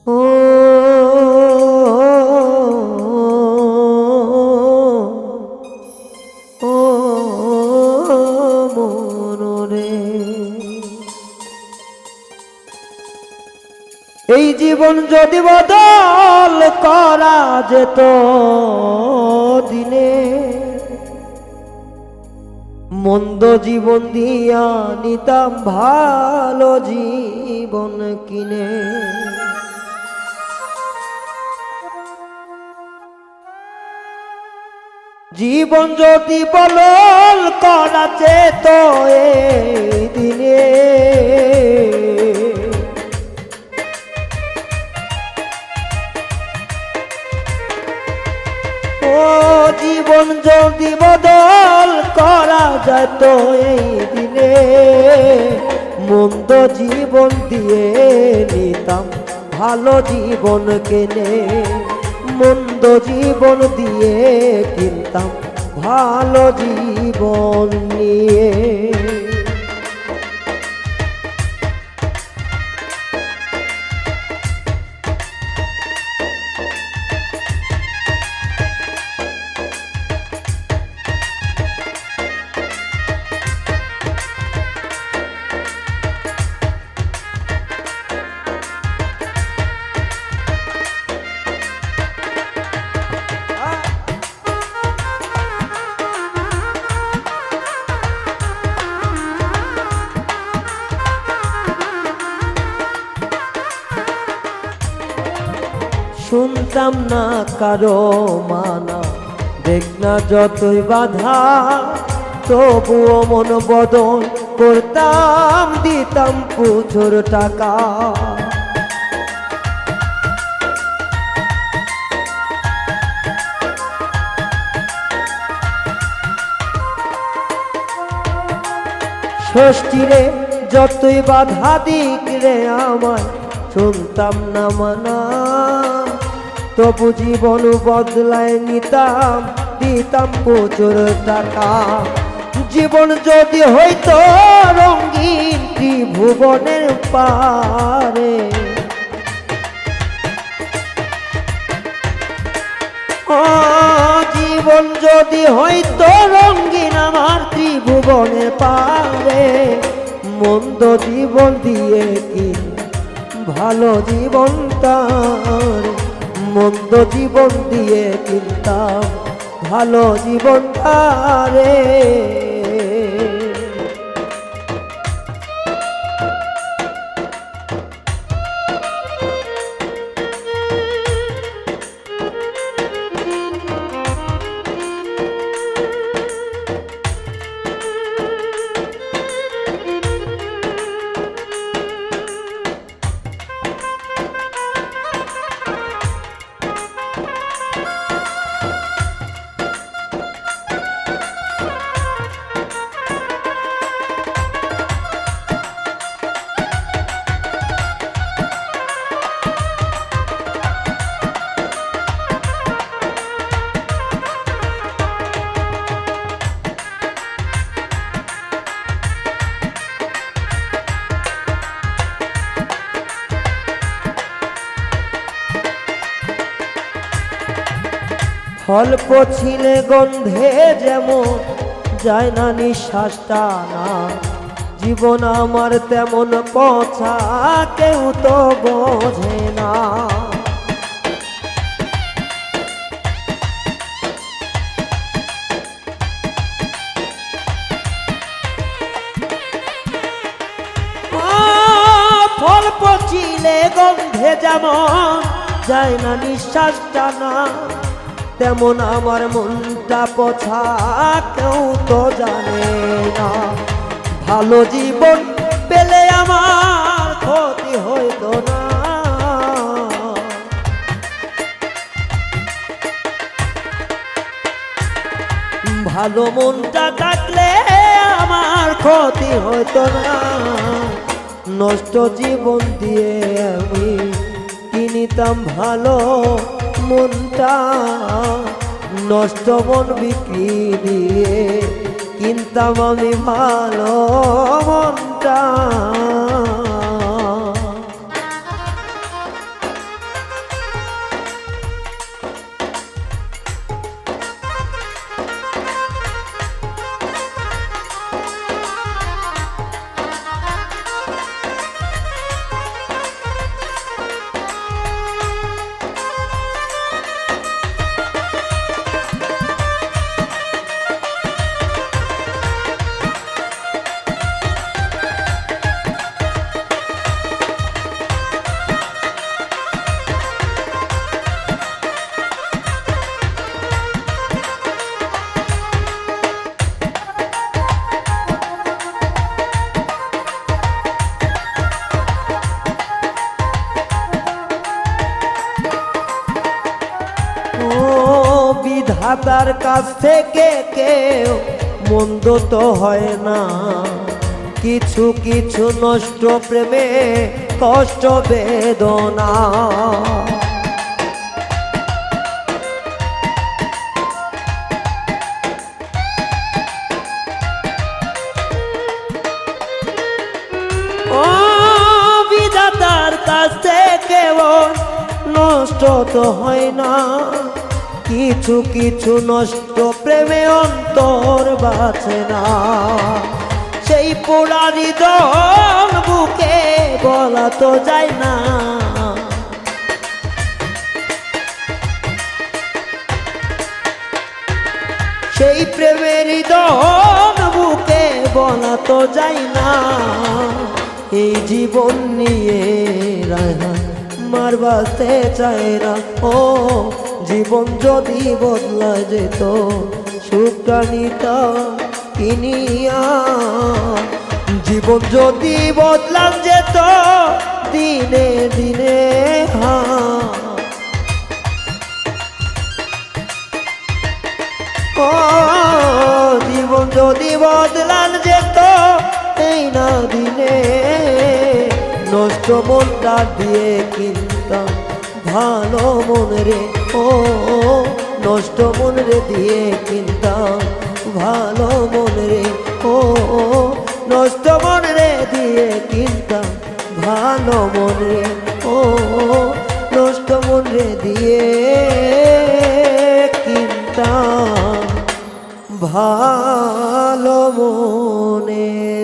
এই জীবন যদি বদল করা যেত দিনে মন্দ জীবন দিয়া নিতাম ভালো জীবন কিনে। জীবন যদি বলল, করা যেত এই দিনে। ও জীবন যদি বদল, করা যেত এই দিনে। মন্দ জীবন দিয়ে নিতাম, ভালো জীবন কেনে। মন্দ জীবন দিয়ে কিনতাম ভালো জীবন নিয়ে। শুনতাম না কারও মানা। দেখ না যতই বাধা, তবুও মন বদল করতাম, দিতাম প্রচুর টাকা। ষষ্ঠীরে যতই বাধা দিক রে আমার শুনতাম না মানা। তবু জীবন বদলায় নিতাম, দিতাম প্রচুর টাকা। জীবন যদি হইতো রঙিন ত্রিভুবনের পারে। জীবন যদি হইতো রঙিন আমার ত্রিভুবনে পারে। মন্দ জীবন দিয়ে কি ভালো জীবন তার মন্দ জীবন দিয়ে কিনতাম ভালো জীবন তারে ফল ছিলে গন্ধে যেমন, যায় না নিঃশ্বাসটা না জীবন আমার তেমন পছা কেউ তো বোঝে না। ফল পচিলে গন্ধে যেমন, যায় না নিঃশ্বাসটা না তেমন আমার মনটা পছা কেউ তো জানে না। ভালো জীবন পেলে আমার ক্ষতি হইতো না। ভালো মনটা থাকলে আমার ক্ষতি হইতো না। নষ্ট জীবন দিয়ে আমি কিনিতাম ভালো মনটা নষ্ট মন বিক্রি দিয়ে কিনতাম আমি ভালো মনটা। বিধাতার কাছ থেকে কেউ মন্দ তো হয় না। কিছু কিছু নষ্ট প্রেমে কষ্ট বেদনা। নষ্ট তো হয় না। কিছু কিছু নষ্ট প্রেমে অন্তর বাঁচে না। সেই পোড়ারি দল বুকে বলা তো যায় না। সেই প্রেমের দন বুকে বলা তো যায় না। এই জীবন নিয়ে রায়না মার বাঁচতে চায় না। ও, জীবন যদি বদলা যেত সুখটা কিনিয়া জীবন যদি বদলা যেত, দিনে দিনে মনটা দিয়ে কিনতাম ভালো মন রে ও, নষ্ট মন রে দিয়ে কিনতাম ভালো মন রে ও, নষ্ট মন রে দিয়ে কিনতাম ভালো মন রে ও, নষ্ট মন রে দিয়ে কিনতাম ভালো মনের